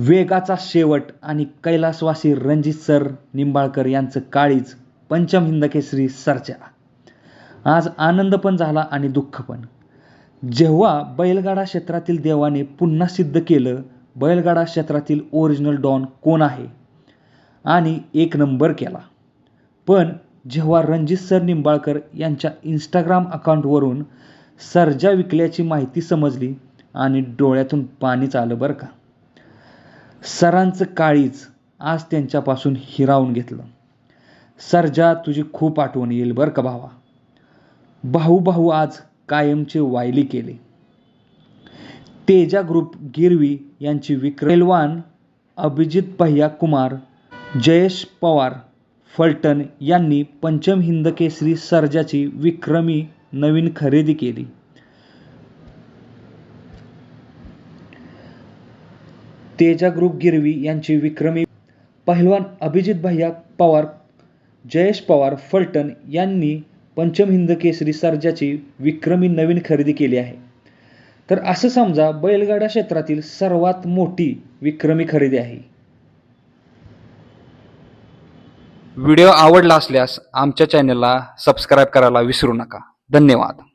वेगाचा शेवट आणि कैलासवासी रणजित सर निंबाळकर यांचं काळीज पंचम हिंदकेसरी सरच्या. आज आनंद पण झाला आणि दुःख पण. जेव्हा बैलगाडा क्षेत्रातील देवाने पुन्हा सिद्ध केलं बैलगाडा क्षेत्रातील ओरिजिनल डॉन कोण आहे? आणि एक नंबर केला. पण जेव्हा रणजित सर निंबाळकर यांच्या इंस्टाग्राम अकाउंटवरून सर्जा विकल्याची माहिती समजली आणि डोळ्यातून पाणीच आलं बरं का? सरांचं काळीच आज त्यांच्यापासून हिरावून घेतलं. सर्जा तुझी खूप आठवण येईल बरं का भावा? भाऊ भाऊ आज कायमचे वायली केले. तेजा ग्रुप गिरवी यांची विक्रेलवान अभिजित भैया कुमार जयेश पवार फलटण यांनी पंचम हिंद केसरी सर्जाची विक्रमी नवीन खरेदी केली. तेजा ग्रुप गिरवी यांची विक्रमी पहिलवान अभिजित भैया पवार जयेश पवार फलटण यांनी पंचम हिंद केसरी सर्जाची विक्रमी नवीन खरेदी केली आहे. तर असं समजा बैलगाडा क्षेत्रातील सर्वात मोठी विक्रमी खरेदी आहे. व्हिडिओ आवडला असल्यास आमच्या चॅनलला सबस्क्राईब करायला विसरू नका. धन्यवाद.